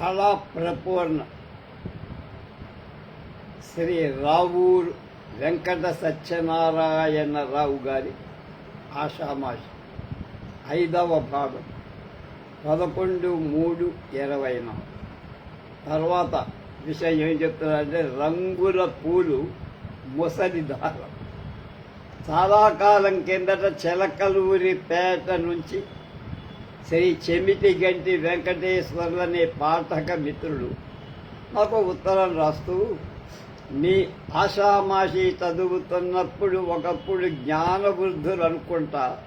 కళా ప్రపూర్ణ శ్రీ రావూరు వెంకట సత్యనారాయణరావు గారి ఆషామాషి. ఐదవ భాగం. పదకొండు మూడు ఇరవై నాలుగు. తర్వాత విషయం ఏం చెప్తున్నారంటే రంగుల పూలు ముసలి దారం. చాలా కాలం కిందట చిలకలూరిపేట నుంచి శ్రీ చెమిటి గంటి వెంకటేశ్వర్లు అనే పాఠక మిత్రుడు నాకు ఉత్తరం రాస్తూ మీ ఆషామాషి చదువుతున్నప్పుడు ఒకప్పుడు జ్ఞానవృద్ధులు అనుకుంటా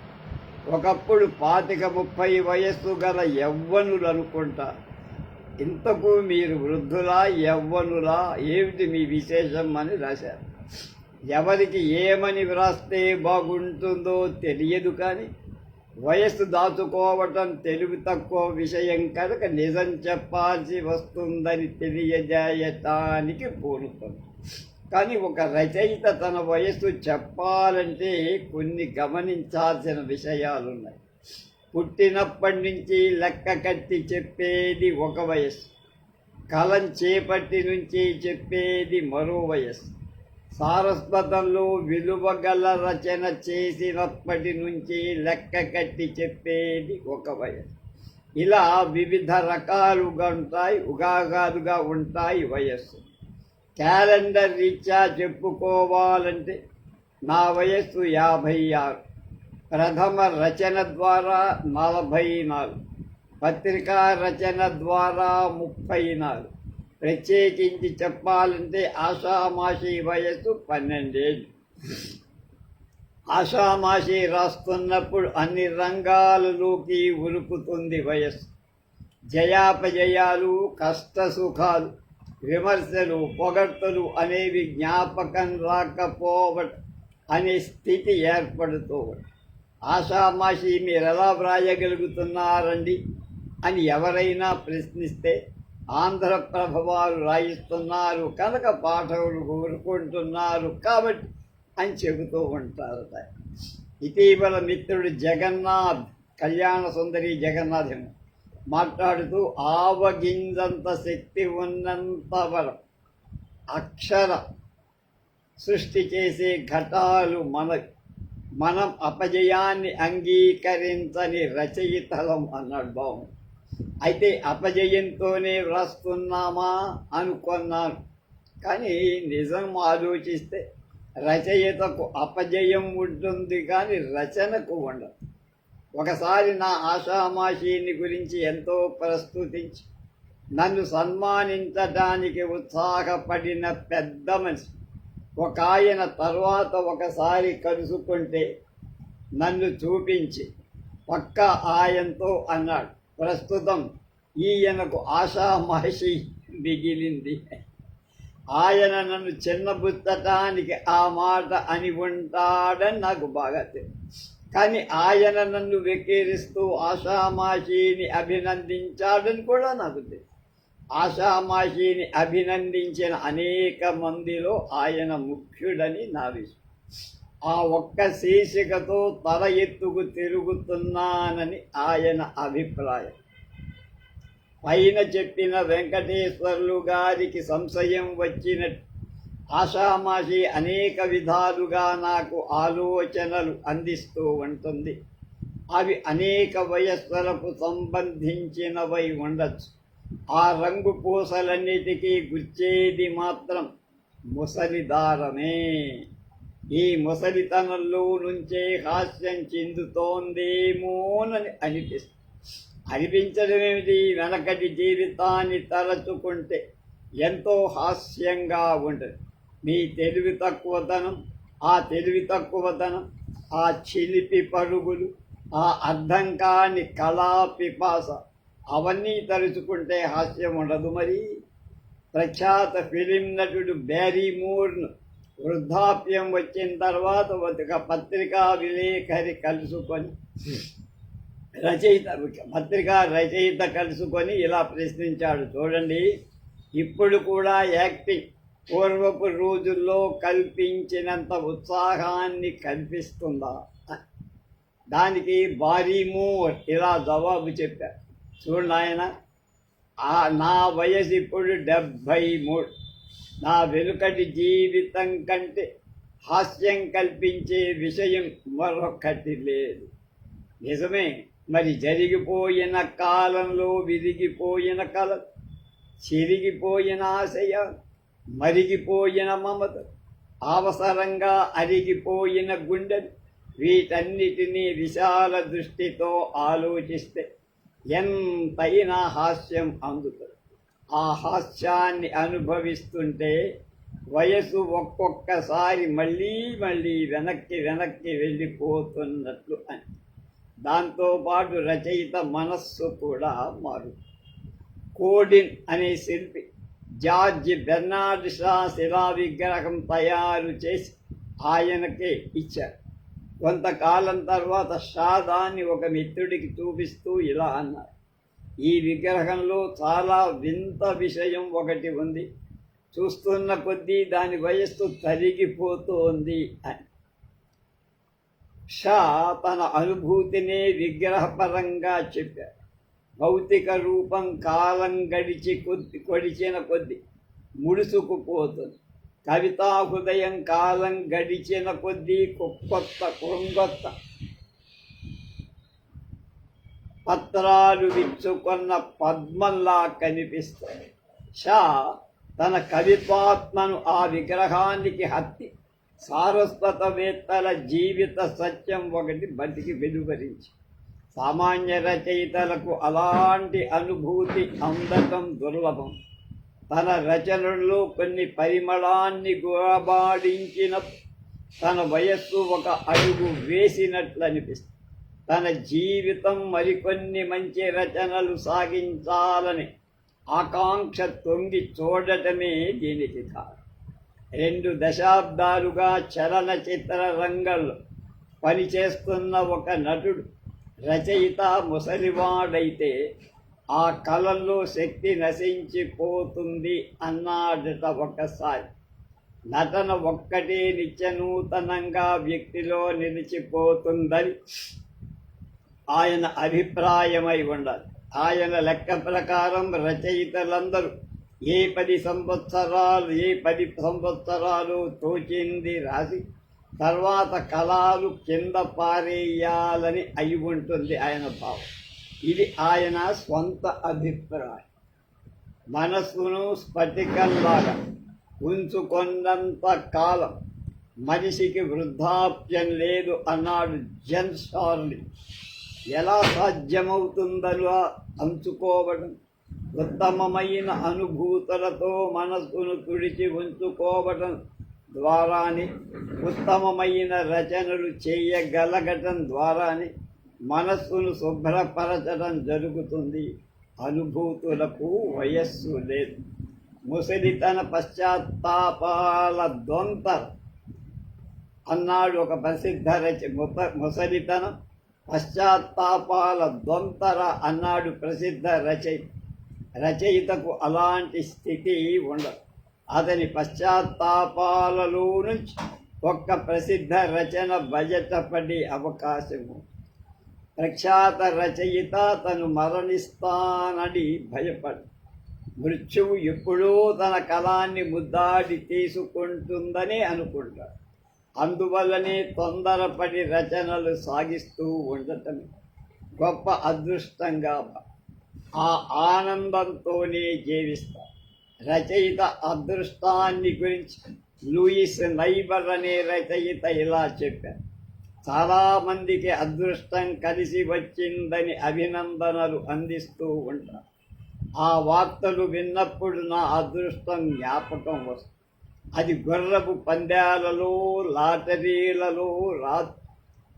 ఒకప్పుడు పాతిక ముప్పై వయస్సు గల యవ్వనులు అనుకుంటా ఇంతకు మీరు వృద్ధులా యవ్వనులా? ఏమిటి మీ విశేషం? అని రాశారు. ఎవరికి ఏమని వ్రాస్తే బాగుంటుందో తెలియదు కానీ వయస్సు దాచుకోవటం తెలివి తక్కువ విషయం కనుక నిజం చెప్పాల్సి వస్తుందని తెలియజేయటానికి పూనుతుంది కానీ ఒక రచయిత తన వయస్సు చెప్పాలంటే కొన్ని గమనించాల్సిన విషయాలున్నాయి. పుట్టినప్పటి నుంచి లెక్క కట్టి చెప్పేది ఒక వయస్సు. కలం చేపట్టి నుంచి చెప్పేది మరో వయస్సు. సారస్వతంలో విలువగల రచన చేసినప్పటి నుంచి లెక్క కట్టి చెప్పేది ఒక వయస్సు ఇలా వివిధ రకాలుగా ఉంటాయి ఉగాగాదుగా ఉంటాయి వయస్సు. క్యాలెండర్ రీత్యా చెప్పుకోవాలంటే నా వయస్సు యాభై ఆరు. ప్రథమ రచన ద్వారా నలభై నాలుగు. పత్రికా రచన ద్వారా ముప్పై నాలుగు. ప్రత్యేకించి చెప్పాలంటే ఆషామాషి వయస్సు పన్నెండేళ్ళు ఆషామాషి రాస్తున్నప్పుడు అన్ని రంగాలలోకి ఉరుకుతుంది వయస్సు జయాపజయాలు కష్ట సుఖాలు విమర్శలు పొగడ్తలు అనేవి జ్ఞాపకం రాకపోవడం అనే స్థితి ఏర్పడుతూ ఆషామాషి మీరు ఎలా వ్రాయగలుగుతున్నారండి అని ఎవరైనా ప్రశ్నిస్తే ఆంధ్రప్రభ వారు రాయిస్తున్నారు కనుక పాఠకులు కోరుకుంటున్నారు కాబట్టి అని చెబుతూ ఉంటారు ఇటీవల మిత్రుడు జగన్నాథ్ కళ్యాణ సుందరి జగన్నాథం మాట్లాడుతూ ఆవగింజంత శక్తి ఉన్నంత వరం అక్షర సృష్టి చేసే ఘటాలు మన మనం అపజయాన్ని అంగీకరించని రచయితలం అన్నాడు బాగుంది అయితే అపజయంతోనే వ్రాస్తున్నామా అనుకున్నాను. కానీ నిజం ఆలోచిస్తే రచయితకు అపజయం ఉంటుంది కానీ రచనకు ఉండదు. ఒకసారి నా ఆషామాషిని గురించి ఎంతో ప్రస్తుతించి నన్ను సన్మానించడానికి ఉత్సాహపడిన పెద్ద మనిషి ఒక ఆయన తర్వాత ఒకసారి కలుసుకుంటే నన్ను చూపించి పక్క ఆయనతో అన్నాడు. ప్రస్తుతం ఈయనకు ఆషామాషి మిగిలింది. ఆయన నన్ను చిన్నబుచ్చటానికి ఆ మాట అని ఉంటాడని నాకు బాగా తెలుసు. కానీ ఆయన నన్ను వెక్కిరిస్తూ ఆశామాషిని అభినందించాడని కూడా నాకు తెలుసు. ఆశామాషిని అభినందించిన అనేక మందిలో ఆయన ముఖ్యుడని నా విషయం ఆ ఒక్క శీర్షికతో తల ఎత్తుకు తిరుగుతున్నానని ఆయన అభిప్రాయం. పైన చెప్పిన వెంకటేశ్వర్లు గారికి సంశయం వచ్చినట్టు ఆషామాషి అనేక విధాలుగా నాకు ఆలోచనలు అందిస్తూ ఉంటుంది. అవి అనేక వయస్సులకు సంబంధించినవై ఉండొచ్చు. ఆ రంగు పూసలన్నిటికీ గుచ్చేది మాత్రం ముసలిదారమే. ఈ ముసలితనంలో నుంచే హాస్యం చిందుతోందేమోనని అనిపిస్తుంది అనిపించడమేమిటి వెనకటి జీవితాన్ని తలచుకుంటే ఎంతో హాస్యంగా ఉంటుంది. మీ తెలివి తక్కువతనం ఆ తెలివి తక్కువతనం ఆ చిలిపి పరుగులు ఆ అర్థం కాని కళా పిపాస అవన్నీ తలుచుకుంటే హాస్యం ఉండదు మరి. ప్రఖ్యాత ఫిలిం నటుడు బ్యారీ మూర్ను వృద్ధాప్యం వచ్చిన తర్వాత ఒక పత్రికా విలేకరి కలుసుకొని రచయిత పత్రికా రచయిత కలుసుకొని ఇలా ప్రశ్నించాడు. చూడండి ఇప్పుడు కూడా యాక్టింగ్ పూర్వపు రోజుల్లో కల్పించినంత ఉత్సాహాన్ని కల్పిస్తుందా? దానికి భారీ ఇలా జవాబు చెప్పారు చూడండి ఆయన నా వయసు ఇప్పుడు డెబ్భై మూడు. నా వెనుకటి జీవితం కంటే హాస్యం కల్పించే విషయం మరొకటి లేదు. నిజమే మరి జరిగిపోయిన కాలంలో విరిగిపోయిన కళ చిరిగిపోయిన ఆశయ మరిగిపోయిన మమత అవసరంగా అరిగిపోయిన గుండెలు వీటన్నిటినీ విశాల దృష్టితో ఆలోచిస్తే ఎంతైనా హాస్యం అందుతుంది. ఆ హాస్యాన్ని అనుభవిస్తుంటే వయసు ఒక్కొక్కసారి మళ్ళీ మళ్ళీ వెనక్కి వెనక్కి వెళ్ళిపోతున్నట్లు అని. దాంతోపాటు రచయిత మనస్సు కూడా మారు కోడిన్ అనే శిల్పి జార్జ్ బెర్నార్డ్ షా శిలా విగ్రహం తయారు చేసి ఆయనకే ఇచ్చారు. కొంతకాలం తర్వాత షా దాన్ని ఒక మిత్రుడికి చూపిస్తూ ఇలా అన్నారు. ఈ విగ్రహంలో చాలా వింత విషయం ఒకటి ఉంది. చూస్తున్న కొద్దీ దాని వయస్సు తరిగిపోతోంది అని. షా తన అనుభూతినే విగ్రహపరంగా చెప్పారు భౌతిక రూపం కాలం గడిచి కొద్ది కొడిచిన కొద్ది ముడుసుకుపోతుంది కవితా హృదయం కాలం గడిచిన కొద్దీ కొత్త కృంగొత్త పత్రాలు విచ్చుకున్న పద్మంలా కనిపిస్తుంది. షా తన కవిత్వాత్మను ఆ విగ్రహానికి హత్తి సారస్వతవేత్తల జీవిత సత్యం ఒకటి బతికి వెలువరించి. సామాన్య రచయితలకు అలాంటి అనుభూతి అందటం దుర్లభం. తన రచనల్లో కొన్ని పరిమళాన్ని గురబాడించిన తన వయస్సు ఒక అడుగు వేసినట్లు అనిపిస్తుంది తన జీవితం మరికొన్ని మంచి రచనలు సాగించాలని ఆకాంక్ష తొంగి చూడటమే దీనికి కారణం. రెండు దశాబ్దాలుగా చలనచిత్ర రంగంలో పనిచేస్తున్న ఒక నటుడు రచయిత ముసలివాడైతే ఆ కళల్లో శక్తి నశించిపోతుంది అన్నాడట ఒకసారి. నటన ఒక్కటే నిత్యనూతనంగా వ్యక్తిలో నిలిచిపోతుందని ఆయన అభిప్రాయమై ఉండాలి. ఆయన లెక్క ప్రకారం రచయితలందరూ ఏ పది సంవత్సరాలు ఏ పది సంవత్సరాలు తోచింది రాసి తర్వాత కళలు కింద పారేయాలని అయి ఉంటుంది ఆయన భావం. ఇది ఆయన స్వంత అభిప్రాయం. మనస్సును స్ఫటికంలాగా ఉంచుకున్నంత కాలం మనిషికి వృద్ధాప్యం లేదు అన్నాడు జన్ షార్లీ. ఎలా సాధ్యమవుతుందలా అంచుకోవడం. ఉత్తమమైన అనుభూతులతో మనస్సును తుడిచి ఉంచుకోవడం ద్వారాని ఉత్తమమైన రచనలు చేయగలగటం ద్వారాని మనస్సును శుభ్రపరచడం జరుగుతుంది. అనుభూతులకు వయస్సు లేదు. ముసలితన పశ్చాత్తాపాల దొంత అన్నాడు ఒక ప్రసిద్ధ రచ ముసలితనం. పశ్చాత్తాపాల దొంతర అన్నాడు ప్రసిద్ధ రచయిత రచయితకు అలాంటి స్థితి ఉండదు. అతని పశ్చాత్తాపాలలో నుంచి ఒక్క ప్రసిద్ధ రచన బయటపడే అవకాశము ప్రఖ్యాత రచయిత తను మరణిస్తానని భయపడు. మృత్యువు ఎప్పుడూ తన కళాన్ని ముద్దాడి తీసుకుంటుందని అనుకుంటాడు. అందువల్లనే తొందరపడి రచనలు సాగిస్తూ ఉండటం గొప్ప అదృష్టంగా ఆ ఆనందంతోనే జీవిస్తారు రచయిత అదృష్టాన్ని గురించి లూయిస్ నైబర్ అనే రచయిత ఇలా చెప్పారు. చాలామందికి అదృష్టం కలిసి వచ్చిందని అభినందనలు అందిస్తూ ఉంటారు. ఆ వార్తలు విన్నప్పుడు నా అదృష్టం జ్ఞాపకం వస్తుంది. అది గుర్రపు పందాలలో లాటరీలలో రా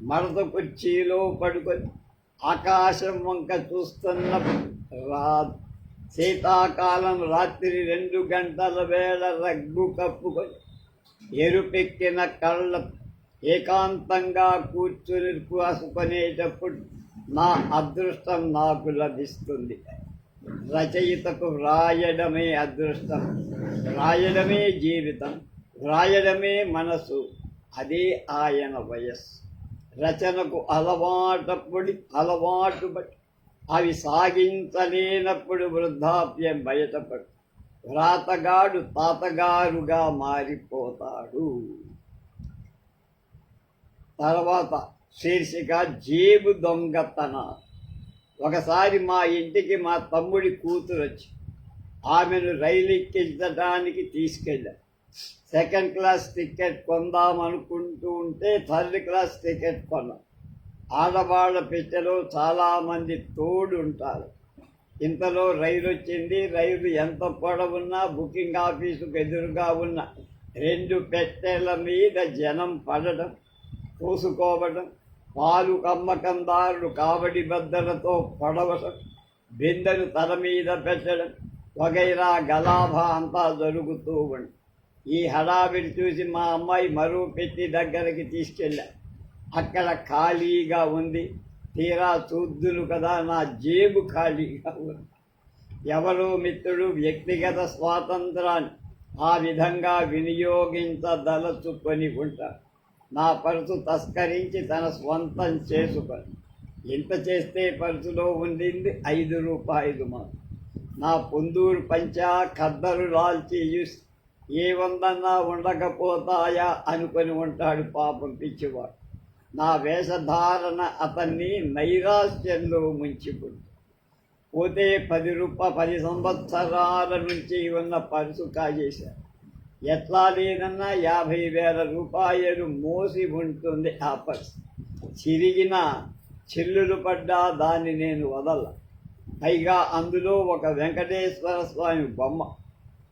మరద కుర్చీలో పడుకొని ఆకాశం వంక చూస్తున్నప్పుడు రా శీతాకాలం రాత్రి రెండు గంటల వేళ రగ్గు కప్పుకొని ఎరుపెక్కిన కళ్ళ ఏకాంతంగా కూర్చుని కాసుకునేటప్పుడు నా అదృష్టం నాకు లభిస్తుంది. రచయితకు వ్రాయడమే అదృష్టం. వ్రాయడమే జీవితం వ్రాయడమే మనసు అదే ఆయన వయస్సు. రచనకు అలవాటప్పుడు అలవాటు బట్టి అవి సాగించలేనప్పుడు వృద్ధాప్యం బయటపడు. వ్రాతగాడు తాతగారుగా మారిపోతాడు. తర్వాత శీర్షిక జేబు దొంగతన ఒకసారి మా ఇంటికి మా తమ్ముడి కూతురు వచ్చి ఆమెను రైలు ఎక్కించడానికి తీసుకెళ్ళాం. సెకండ్ క్లాస్ టికెట్ కొందాం అనుకుంటూ ఉంటే థర్డ్ క్లాస్ టికెట్ కొన్నాం. ఆడవాళ్ళ పెట్టెలో చాలామంది తోడు ఉంటారు. ఇంతలో రైలు వచ్చింది. రైలు ఎంత పొడవున్నా బుకింగ్ ఆఫీసుకు ఎదురుగా ఉన్న రెండు పెట్టెల మీద జనం పడడం పూసుకోవడం పాలు కమ్మకందారులు కావడి బద్దలతో పడవసం బిందెను తల మీద పెట్టడం వగైరా గలాభ అంతా జరుగుతూ ఉంది. ఈ హడావిడి చూసి మా అమ్మాయి మరో పెట్టి దగ్గరికి తీసుకెళ్ళా. అక్కడ ఖాళీగా ఉంది. తీరా చూద్దులు కదా నా జేబు ఖాళీగా ఉంది. ఎవరో మిత్రుడు వ్యక్తిగత స్వాతంత్రాన్ని ఆ విధంగా వినియోగించదలచుకొని ఉంటారు. నా పరుసు తస్కరించి తన స్వంతం చేసుకొని. ఎంత చేస్తే పరుసులో ఉండింది ఐదు రూపాయలు మాత్రం. నా పొందూరు పంచా ఖద్దరు లాల్చి చూసి ఏ వందన్నా ఉండకపోతాయా అనుకొని ఉంటాడు పాపం పిచ్చివాడు. నా వేషధారణ అతన్ని నైరాశ్యంలో ముంచిపోయింది పోతే పది రూప పది సంవత్సరాల నుంచి ఉన్న పరుసు కాజేశారు ఎట్లా లేదన్నా యాభై వేల రూపాయలు మోసి ఉంటుంది ఆ పర్స్ చిరిగిన చిల్లులు పడ్డా దాన్ని నేను వదల. పైగా అందులో ఒక వెంకటేశ్వర స్వామి బొమ్మ.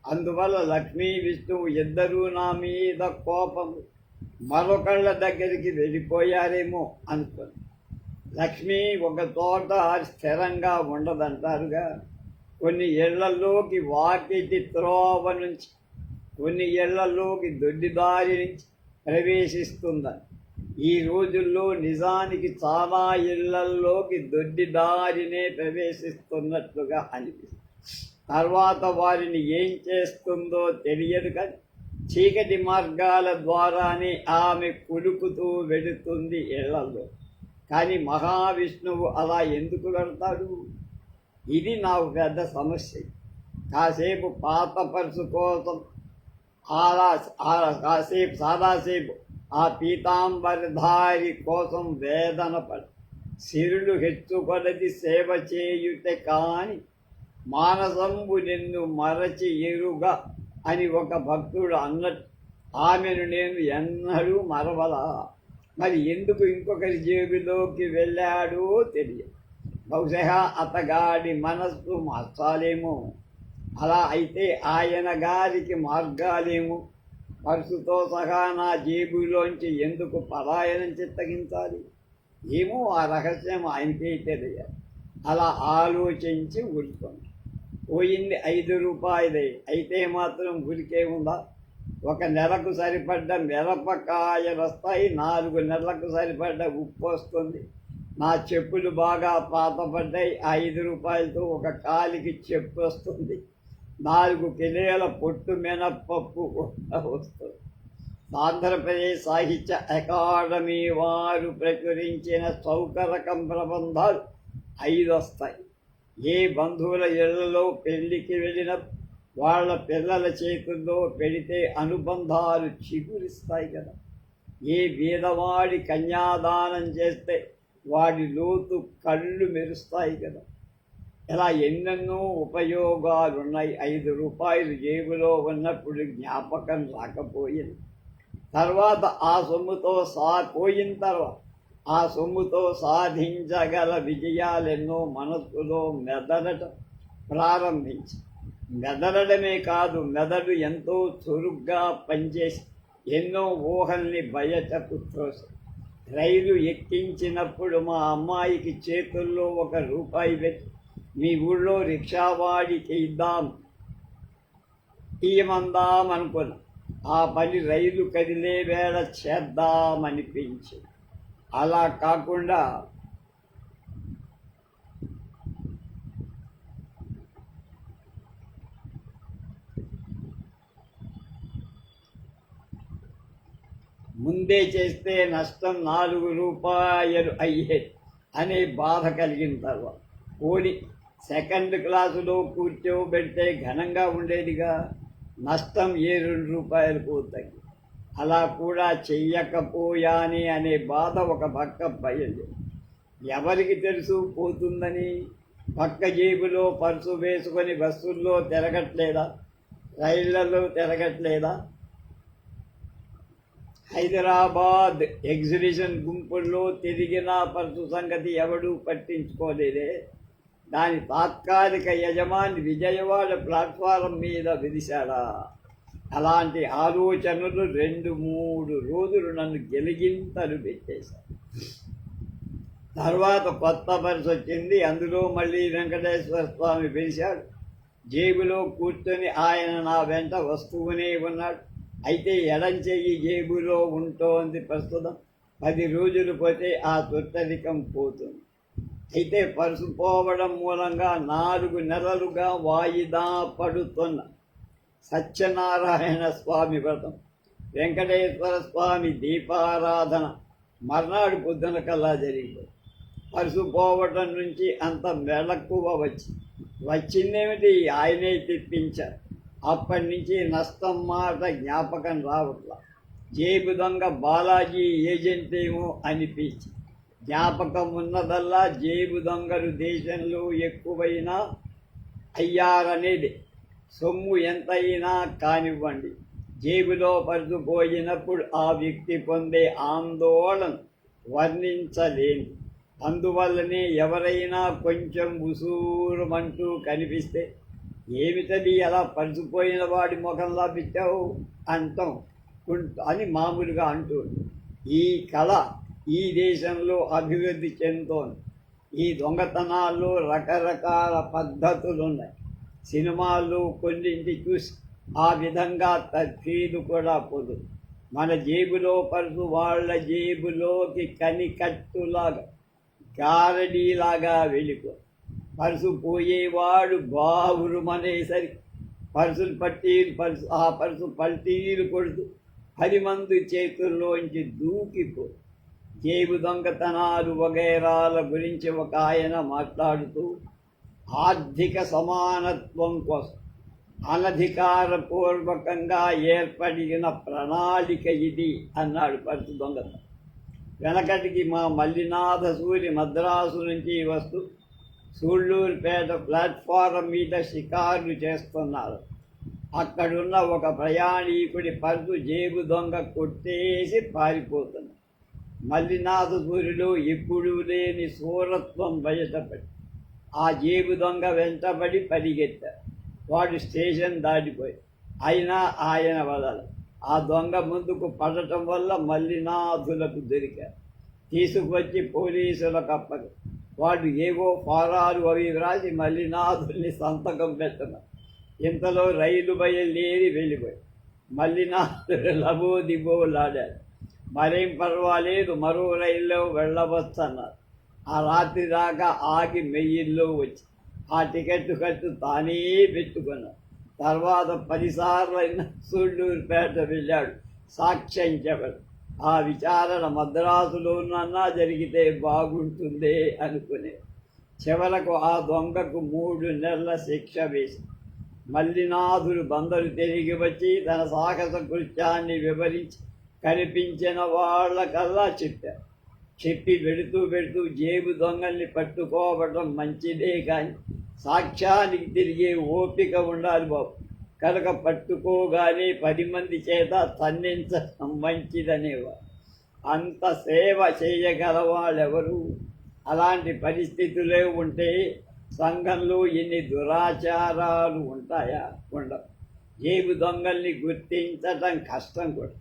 అందువల్ల లక్ష్మీ విష్ణువు ఇద్దరూ నా మీద కోపం. మరొకళ్ళ దగ్గరికి వెళ్ళిపోయారేమో అనుకోండి లక్ష్మి ఒక తోట స్థిరంగా ఉండదంటారుగా. కొన్ని ఇళ్ళలోకి వాకిటి త్రోవ నుంచి కొన్ని ఇళ్ళలోకి దొడ్డిదారి నుంచి ప్రవేశిస్తుందని. ఈ రోజుల్లో నిజానికి చాలా ఇళ్ళల్లోకి దొడ్డిదారినే ప్రవేశిస్తున్నట్లుగా అనిపిస్తుంది. తర్వాత వారిని ఏం చేస్తుందో తెలియదు కానీ చీకటి మార్గాల ద్వారానే ఆమె కులుకుతూ వెళుతుంది ఇళ్ళలో. కానీ మహావిష్ణువు అలా ఎందుకు వెళ్తాడు? ఇది నాకు పెద్ద సమస్య. కాసేపు పాత పరుసు కోసం కాసేపు సాదాసేపు ఆ పీతాంబరధారి కోసం వేదన పడి సిరులు హెచ్చుకొలది సేవ చేయుటే కాని మానసంబు నిన్ను మరచి ఎరుగా అని ఒక భక్తుడు అన్నట్టు ఆమెను నేను ఎన్నడూ మరవలా. మరి ఎందుకు ఇంకొకరి జేబులోకి వెళ్ళాడో తెలియదు బహుశా అతగాడి మనస్సు మార్చాలేమో. అలా అయితే ఆయన గారికి మార్గాలేము. పరుసుతో సహా నా జేబులోంచి ఎందుకు పలాయనం చిత్తగించాలి? ఏమో ఆ రహస్యం ఆయనకే తెలియాలి. అలా ఆలోచించి ఊరుకోండి. పోయింది ఐదు రూపాయలే. అయితే మాత్రం ఊరికే ఉందా? ఒక నెలకు సరిపడ్డ మిరపకాయలు వస్తాయి నాలుగు నెలలకు సరిపడ్డ ఉప్పు వస్తుంది. నా చెప్పులు బాగా పాతపడ్డాయి. ఐదు రూపాయలతో ఒక కాలికి చెప్పు వస్తుంది. నాలుగు కిలోల పొట్టు మినప్పప్పు వస్తుంది. ఆంధ్రప్రదేశ్ సాహిత్య అకాడమీ వారు ప్రచురించిన చౌకరకం ప్రబంధాలు ఐదు వస్తాయి ఏ బంధువుల ఇళ్ళలో పెళ్ళికి వెళ్ళిన వాళ్ళ పిల్లల చేతుల్లో పెడితే అనుబంధాలు చిగురిస్తాయి కదా. ఏ బీదవాడి కన్యాదానం చేస్తే వాడి లోతు కళ్ళు మెరుస్తాయి కదా. ఇలా ఎన్నెన్నో ఉపయోగాలు ఉన్నాయి ఐదు రూపాయలు జేబులో ఉన్నప్పుడు జ్ఞాపకం రాకపోయింది. తర్వాత ఆ సొమ్ముతో సా పోయిన తర్వాత ఆ సొమ్ముతో సాధించగల విజయాలెన్నో మనస్సులో మెదలటం ప్రారంభించి. మెదలడమే కాదు మెదడు ఎంతో చురుగ్గా పనిచేసి ఎన్నో ఊహల్ని బయటకు త్రోసి. రైలు ఎక్కించినప్పుడు మా అమ్మాయికి చేతుల్లో ఒక రూపాయి పెట్టి మీ ఊళ్ళో రిక్షావాడి చేద్దాం తీయమందాం అనుకున్నా ఆ పని రైలు కదిలే వేళ చేద్దామనిపించి అలా కాకుండా ముందే చేస్తే నష్టం నాలుగు రూపాయలు అయ్యేది అనే బాధ కలిగిన తర్వాత పోని సెకండ్ క్లాసులో కూర్చోబెడితే ఘనంగా ఉండేదిగా నష్టం ఏ రెండు రూపాయలు పోతాయి అలా కూడా చెయ్యకపోయాని అనే బాధ ఒక పక్క బయలు ఎవరికి తెలుసు పోతుందని? పక్క జేబులో పర్సు వేసుకొని బస్సుల్లో తిరగట్లేదా? రైళ్ళలో తిరగట్లేదా? హైదరాబాద్ ఎగ్జిబిషన్ గుంపుల్లో తిరిగిన పర్సు సంగతి ఎవడూ పట్టించుకోలేదే. దాని తాత్కాలిక యజమాని విజయవాడ ప్లాట్ఫారం మీద విదిశాడా అలాంటి ఆలోచనలు రెండు మూడు రోజులు నన్ను గెలిగింతలు పెట్టేశాను తర్వాత కొత్త పర్సు వచ్చింది. అందులో మళ్ళీ వెంకటేశ్వర స్వామి పిలిచాడు. జేబులో కూర్చొని ఆయన నా వెంట వస్తూనే ఉన్నాడు. అయితే ఎడం చెయ్యి జేబులో ఉంటోంది ప్రస్తుతం. పది రోజులు పోతే ఆ తుట్టరికం పోతుంది. అయితే పరుసు పోవడం మూలంగా నాలుగు నెలలుగా వాయిదా పడుతున్న సత్యనారాయణ స్వామి వ్రతం. వెంకటేశ్వర స్వామి దీపారాధన మర్నాడు పొద్దున కల్లా జరిగింది. పరుసు పోవటం నుంచి అంత మెలక్కువ వచ్చి వచ్చిందేమిటి? ఆయనే తెప్పించారు. అప్పటి నుంచి నష్టం మాట జ్ఞాపకం రావట్లా. జేబు దొంగ బాలాజీ ఏజెంట్ ఏమో అనిపించి జ్ఞాపకం ఉన్నదల్లా జేబు దొంగలు దేశంలో ఎక్కువైనా అయ్యారనేది. సొమ్ము ఎంతైనా కానివ్వండి. జేబులో పరుచుపోయినప్పుడు ఆ వ్యక్తి పొందే ఆందోళన వర్ణించలేని. అందువల్లనే ఎవరైనా కొంచెం ఉసూరుమంటూ కనిపిస్తే ఏమిటది? అలా పరుచుపోయిన వాడి ముఖంలా పెట్టావు? అంటాం. అని మామూలుగా అంటుంది ఈ కళ ఈ దేశంలో అభివృద్ధి చెందుతోంది. ఈ దొంగతనాల్లో రకరకాల పద్ధతులు ఉన్నాయి సినిమాలు కొన్నింటి చూసి ఆ విధంగా తర్ఫీదు కూడా పొందు. మన జేబులో పరుసు వాళ్ళ జేబులోకి కనికట్టులాగా గారడీలాగా వెళ్ళిపో పరుసు పోయేవాడు బావురుమనేసరికి పరుసులు పట్టీలు పరుసు ఆ పరుసు పల్టీలు కొడుతూ పది మంది చేతుల్లోంచి దూకిపో జేబు దొంగతనాలు వగైరాల గురించి ఒక ఆయన మాట్లాడుతూ ఆర్థిక సమానత్వం కోసం అనధికారపూర్వకంగా ఏర్పడిన ప్రణాళిక ఇది అన్నాడు పరుచు దొంగతనం. వెనకటికి మా మల్లినాథ సూరి మద్రాసు నుంచి వస్తూ సూళ్ళూరుపేట ప్లాట్ఫారం మీద షికార్లు చేస్తున్నారు. అక్కడున్న ఒక ప్రయాణీకుడి పరుసు జేబు దొంగ కొట్టేసి పారిపోతుంది మల్లినాథ ఎప్పుడూ లేని సూరత్వం బయటపడి ఆ జేబు దొంగ వెంటబడి పరిగెత్తారు వాడు స్టేషన్ దాటిపోయి అయినా ఆయన వదల ఆ దొంగ ముందుకు పడటం వల్ల మల్లినాథులకు దొరికారు తీసుకొచ్చి పోలీసులకు అప్పగా. వాడు ఏవో ఫారాలు అవి వ్రాసి మల్లినాథుల్ని సంతకం పెట్టినారు ఇంతలో రైలు బయలుదేరి వెళ్ళిపోయి మల్లినాథుడు లబో దిబోలాడారు మరేం పర్వాలేదు మరో రైల్లో వెళ్ళవచ్చు అన్నారు ఆ రాత్రి దాకా ఆగి మెయ్యిల్లో వచ్చి ఆ టికెట్ ఖర్చు తానే పెట్టుకున్నాడు. తర్వాత పదిసార్లు అయినా సూళ్ళూరుపేట వెళ్ళాడు. సాక్ష్యం చెప్పడు ఆ విచారణ మద్రాసులోనన్నా జరిగితే బాగుంటుందే అనుకునే చివరకు ఆ దొంగకు మూడు నెలల శిక్ష వేసి మల్లినాథుడు బందరు తిరిగి వచ్చి తన సాహస కృత్యాన్ని వివరించి కనిపించిన వాళ్ళకల్లా చెప్పారు చెప్పి పెడుతూ పెడుతూ జేబు దొంగల్ని పట్టుకోవడం మంచిదే కానీ సాక్ష్యానికి తిరిగే ఓపిక ఉండాలి బాబు. కనుక పట్టుకోగానే పది మంది చేత తన్నించడం మంచిదనేవారు అంత సేవ చేయగల వాళ్ళెవరు అలాంటి పరిస్థితులే ఉంటే సంఘంలో ఎన్ని దురాచారాలు ఉంటాయా? ఉండవు. జేబు దొంగల్ని గుర్తించటం కష్టం కూడా.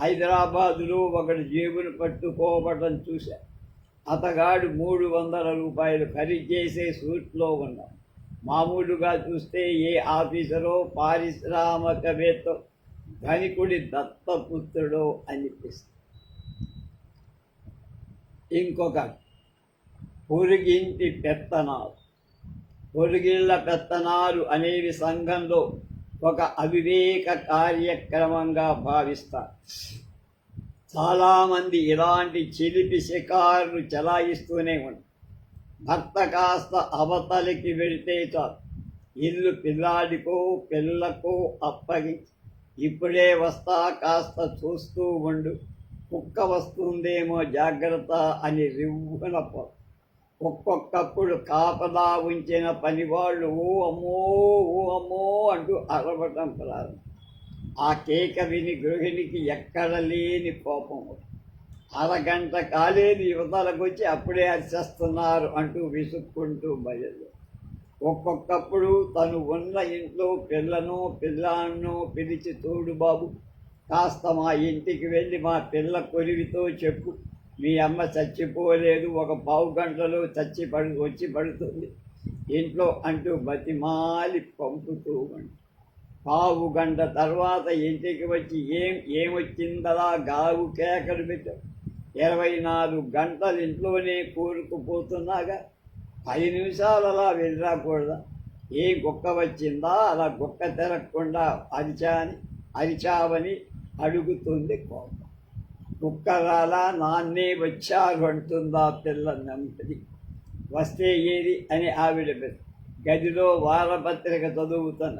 హైదరాబాదులో ఒకడు జేబును పట్టుకోవడం చూశా. అతగాడు మూడు వందల రూపాయలు ఖరీచేసే సూట్లో ఉన్నాం మామూలుగా చూస్తే ఏ ఆఫీసరో పారిశ్రామికవేత్త ధనికుడి దత్తపుత్రుడో అనిపిస్తుంది. ఇంకొక పొరుగింటి పెత్తనాలు. పొరుగిళ్ళ పెత్తనాలు అనేవి సంఘంలో ఒక అవివేక కార్యక్రమంగా భావిస్తారు చాలామంది ఇలాంటి చిలిపి షికారులు చలాయిస్తూనే ఉంటారు భర్త కాస్త అవతలికి వెళితే చాలు. ఇల్లు పిల్లాడికో పిల్లకు అప్పగించి. ఇప్పుడే వస్తా కాస్త చూస్తూ ఉండు. కుక్క వస్తుందేమో జాగ్రత్త అని రివ్వున పో. ఒక్కొక్కప్పుడు కాపలా ఉంచిన పనివాళ్ళు ఓ అమ్మో ఓ అమ్మో అంటూ అరవటం ప్రారంభం. ఆ కేక విని గృహిణికి ఎక్కడ లేని కోపం. అరగంట కాలేని యువతలకు వచ్చి అప్పుడే అరిచేస్తున్నారు అంటూ విసుక్కుంటూ బయలు ఒక్కొక్కప్పుడు తను ఉన్న ఇంట్లో పిల్లను పిల్లాన్నో పిలిచి తోడు బాబు కాస్త మా ఇంటికి వెళ్ళి మా పిల్ల కొరివితో చెప్పు మీ అమ్మ చచ్చిపోలేదు ఒక పావు గంటలో చచ్చి పడు వచ్చి పడుతుంది. ఇంట్లో అంటూ బతిమాలి పంపుతూ ఉండి. పావు గంట తర్వాత ఇంటికి వచ్చి ఏం ఏమొచ్చిందలా గావు కేకలు పెట్టావు ఇరవై నాలుగు గంటలు ఇంట్లోనే కూరుకుపోతున్నాగా. పది నిమిషాలు అలా వెళ్ళరాకూడదా? ఏ కుక్క వచ్చిందా? అలా కుక్క తిరగకుండా అరిచాని అరిచావని అడుగుతుంది కోపం. కుక్కలాలా నాన్నే వచ్చారు అంటుందా పిల్ల నెమ్మది వస్తే ఏది అని ఆవిడ గదిలో వారపత్రిక చదువుతున్న.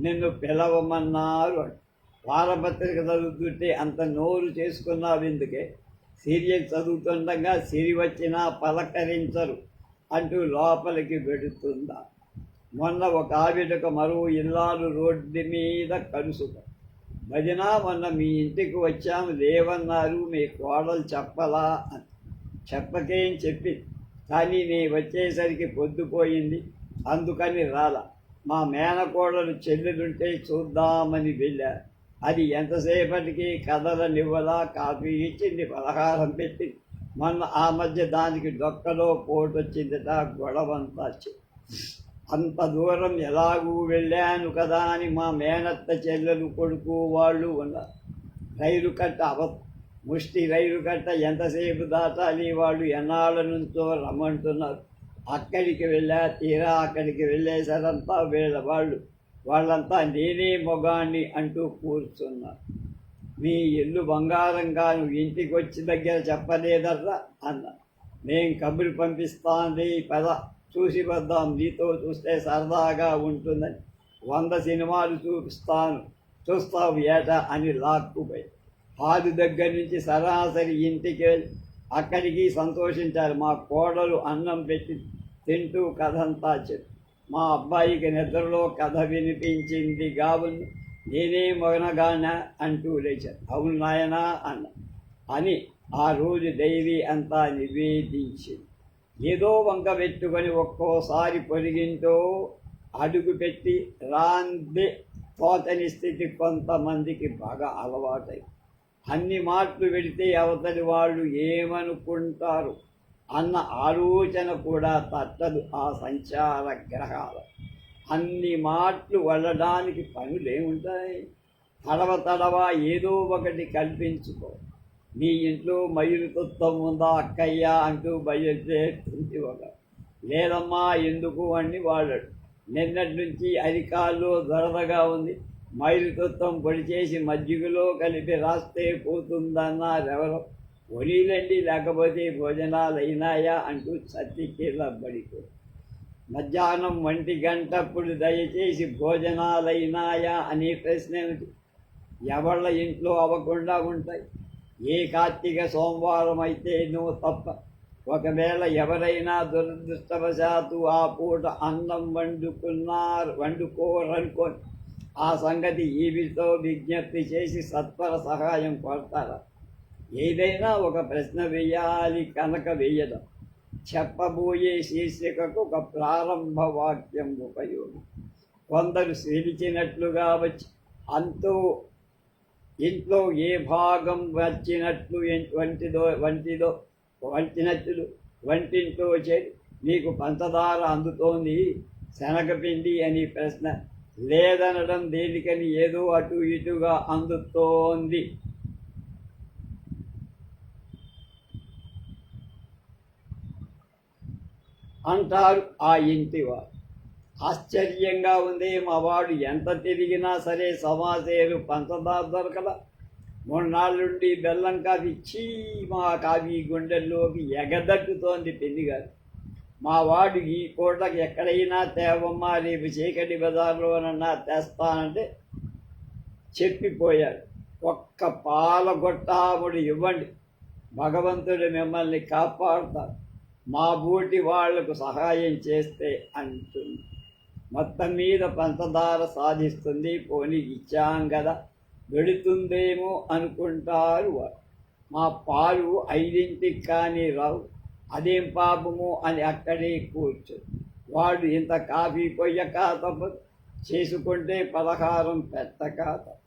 నిన్ను పిలవమన్నారు అంట వారపత్రిక చదువుతుంటే అంత నోరు చేసుకున్నావు ఎందుకే? సీరియల్ చదువుతుండగా సిరి వచ్చినా పలకరించరు అంటూ లోపలికి పెడుతుందా మొన్న ఒక ఆవిడకు మరో ఇల్లాలు రోడ్డు మీద కలుసుక భజన మొన్న మీ ఇంటికి వచ్చాము. లేవన్నారు మీ కోడలు చెప్పలా అని. చెప్పకేం చెప్పి కానీ నీ వచ్చేసరికి పొద్దుపోయింది అందుకని రాల. మా మేనకోడలు చెల్లెలుంటే చూద్దామని వెళ్ళా. అది ఎంతసేపటికి కదలనివ్వలా కాఫీ ఇచ్చింది పలహారం పెట్టి మొన్న ఆ మధ్య దానికి డొక్కలో పోటొచ్చిందట గొడవంతా అంత దూరం ఎలాగూ వెళ్ళాను కదా అని మా మేనత్త చెల్లెలు కొడుకు వాళ్ళు ఉన్నారు. రైలు కట్ట అవ ముష్టి రైలు కట్ట ఎంతసేపు దాటాలి వాళ్ళు ఎన్నాళ్ళ నుంచో రమ్మంటున్నారు. అక్కడికి వెళ్ళా తీరా అక్కడికి వెళ్ళేసరంతా వీళ్ళ వాళ్ళు. వాళ్ళంతా నేనే మొగాణ్ణి అంటూ కూర్చున్నారు. మీ ఇల్లు బంగారంగా నువ్వు ఇంటికి వచ్చి దగ్గర చెప్పలేదర్రా అన్న మేం కబురు పంపిస్తాంది పద. చూసి వద్దాం. నీతో చూస్తే సరదాగా ఉంటుందని వంద సినిమాలు చూపిస్తాను. చూస్తావు ఏట అని లాక్కుపోయి హాలు దగ్గర నుంచి సరాసరి ఇంటికి వెళ్ళి అక్కడికి సంతోషించారు. మా కోడలు అన్నం పెట్టి తింటూ కథంతా చెప్పి మా అబ్బాయికి నిద్రలో కథ వినిపించింది గావును నేనే మొగనగానా అంటూ లేచారు. అవును నాయనా అన్న అని ఆ రోజు దైవి అంతా నివేదించింది. ఏదో వంక పెట్టుకొని ఒక్కోసారి పొరిగింటో అడుగు పెట్టి రాందే తోచని స్థితి కొంతమందికి బాగా అలవాటై. అన్ని మాటలు పెడితే అవతలి వాళ్ళు ఏమనుకుంటారు? అన్న ఆలోచన కూడా తట్టదు ఆ సంచార గ్రహాలు. అన్ని మాటలు వెళ్ళడానికి పనులేముంటాయి? తడవ తడవ ఏదో ఒకటి కల్పించుకో. నీ ఇంట్లో మయులు తత్వం ఉందా అక్కయ్య అంటూ బయలుదేరుతుంది ఒక లేదమ్మా ఎందుకు అని వాడాడు. నిన్నటి నుంచి అరికాల్లో దొరదగా ఉంది. మైలుతత్వం పొడి చేసి మజ్జిగలో కలిపి రాస్తే పోతుందన్నారెవరో. ఒలీలండి లేకపోతే భోజనాలు అయినాయా అంటూ సత్తికీలబడిపో మధ్యాహ్నం ఒంటి గంటప్పుడు దయచేసి భోజనాలైనాయా అనే ప్రశ్న ఏమిటి ఎవళ్ళ ఇంట్లో అవ్వకుండా ఉంటాయి? ఏ కార్తీక సోమవారం అయితే నువ్వు తప్ప ఒకవేళ ఎవరైనా దురదృష్టవశాత్తు ఆ పూట అన్నం వండుకున్నారు వండుకోరనుకొని ఆ సంగతి ఈవితో విజ్ఞప్తి చేసి సత్వర సహాయం కొడతారా ఏదైనా ఒక ప్రశ్న వేయాలి కనుక వేయడం చెప్పబోయే శీర్షికకు ఒక ప్రారంభ వాక్యం ఉపయోగం. కొందరు స్వీలిచినట్లుగా వచ్చి అంతో ఇంట్లో ఏ భాగం వచ్చినట్లు వంటిదో వంటిదో వంటినట్లు వంటింట్లో చేరి నీకు పంచదార అందుతోంది శనగపిండి అని ప్రశ్న లేదనడం దేనికని ఏదో అటు ఇటుగా అందుతోంది. అంటారు ఆ ఇంటివారు ఆశ్చర్యంగా ఉంది. మా వాడు ఎంత తిరిగినా సరే సమాసేరు పంచదార దొరకల. మూడు బెల్లం కాఫీ చీ మా కాఫీ గుండెల్లోకి ఎగదట్టుతోంది పెళ్ళిగారు మా వాడు ఈ పూటకి ఎక్కడైనా తేవమ్మా రేపు చీకటి బజార్లోనన్నా తెస్తానంటే చెప్పిపోయాడు. ఒక్క పాలగొట్టాముడు ఇవ్వండి. భగవంతుడు మిమ్మల్ని కాపాడుతాడు. మా బూటి వాళ్ళకు సహాయం చేస్తే అంటుంది. మొత్తం మీద పంచదార సాధిస్తుంది పోనీ ఇచ్చాం కదా వెళుతుందేమో అనుకుంటారు మా పాలు ఐదింటికి కానీ రావు. అదేం పాపము అని అక్కడే కూర్చు. వాడు ఇంత కాఫీ పొయ్యక తప్పదు చేసుకుంటే పలహారం పెట్టక తప్పదు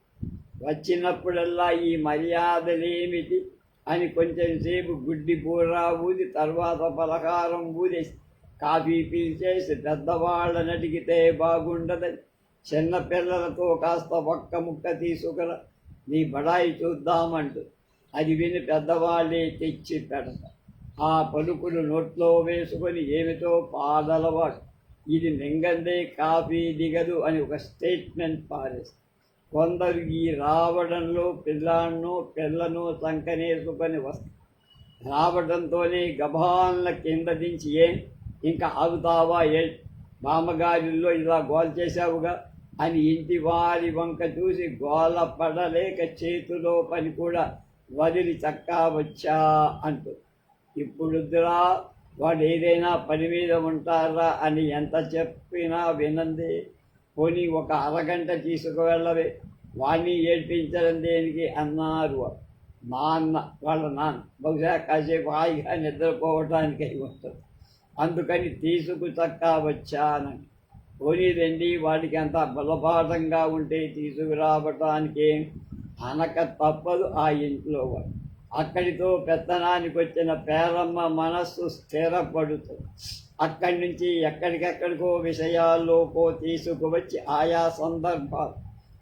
వచ్చినప్పుడల్లా ఈ మర్యాదలేమిటి? అని కొంచెం సేపు గుడ్డి బూరా ఊది తర్వాత పలహారం ఊదేసి కాఫీ పీల్చేసి పెద్దవాళ్ళని అడిగితే బాగుండదని చిన్న పిల్లలతో కాస్త ఒక్క ముక్క తీసుకురా నీ బడాయి చూద్దామంటూ అది విని పెద్దవాళ్ళే తెచ్చి పెడత. ఆ పలుకులు నోట్లో వేసుకొని ఏమిటో పాదలవాడు ఇది మింగందే కాఫీ దిగదు అని ఒక స్టేట్మెంట్ పారేస్తారు కొందరు ఈ రావడంలో పిల్లాన్నో పిల్లను సంకనేసుకొని వస్తారు రావడంతోనే గభాన్ల కింద దించి ఏం ఇంకా ఆగుతావా ఏ మామగారిలో ఇలా గోల చేశావుగా? అని ఇంటి వారి వంక చూసి గోల పడలేక చేతిలో పని కూడా వదిలి చక్కా వచ్చా అంటూ. ఇప్పుడుద్దురా వాడు ఏదైనా పని మీద ఉంటారా అని ఎంత చెప్పినా వినంది పోనీ ఒక అరగంట తీసుకువెళ్ళవే. వాణ్ణి ఏడ్పించడం దేనికి అన్నారు మా నాన్న వాళ్ళ నాన్న. బహుశా కాసేపు హాయిగా నిద్రపోవటానికి అయి ఉంటుంది అందుకని తీసుకు చక్కా వచ్చానని పోనీదండి వాడికి అంత బలపాఠంగా ఉంటే తీసుకురావటానికి అనక తప్పదు ఆ ఇంట్లో వాడు. అక్కడితో పెత్తనానికి వచ్చిన పేరమ్మ మనస్సు స్థిరపడుతుంది. అక్కడి నుంచి ఎక్కడికెక్కడికో విషయాల్లోకో తీసుకువచ్చి ఆయా సందర్భాలు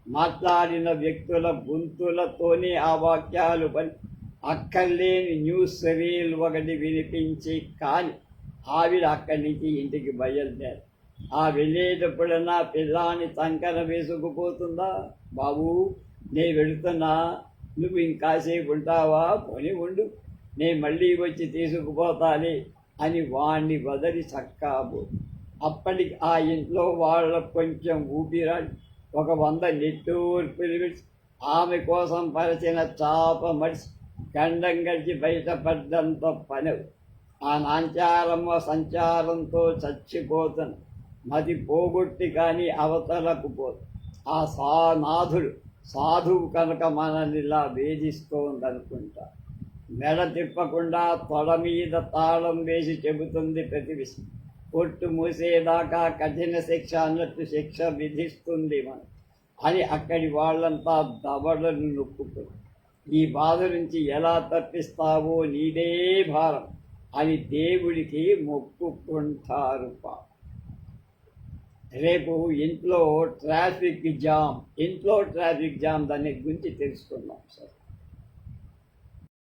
మాట్లాడిన వ్యక్తుల గొంతులతోనే ఆ వాక్యాలు పని. అక్కర్లేని న్యూస్ రీల్ ఒకటి వినిపించి కానీ ఆవిడ అక్కడి నుంచి ఇంటికి బయలుదేరు. ఆ వెళ్ళేటప్పుడన్నా పిల్లాన్ని తంకన వేసుకుపోతుందా? బాబు నే వెళుతున్నా. నువ్వు ఇంకాసేపు ఉంటావా? పోని ఉండు. నే మళ్ళీ వచ్చి తీసుకుపోతాలి అని వాణ్ణి వదలి చక్కాబు. అప్పటికి ఆ ఇంట్లో వాళ్ళ కొంచెం ఊపిరాడి ఒక వంద నిట్టూరు విడిచి ఆమె కోసం పరిచిన చాప మడిచి గండం గడిచి బయటపడ్డంత పనవు. ఆ నాంచారమ్మ సంచారంతో చచ్చిపోతను. మది పోగొట్టి కానీ అవతలకు పోదు. ఆ సానాథుడు సాధువు కనుక మనల్ని ఇలా వేధిస్తోందనుకుంటా. మెడ తిప్పకుండా తొడ మీద తాళం వేసి చెబుతుంది ప్రతి విషయం. కొట్టు మూసేదాకా కఠిన శిక్ష అన్నట్టు శిక్ష విధిస్తుంది మనం అని అక్కడి వాళ్ళంతా దవడలు నొక్కుతుంది ఈ బాధ నుంచి ఎలా తప్పిస్తావో నీదే భారం. అని దేవుడికి మొక్కుకుంటారు రేపు ఇంట్లో ట్రాఫిక్ జామ్ ఇంట్లో ట్రాఫిక్ జామ్ దాని గురించి తెలుసుకుందాం సార్.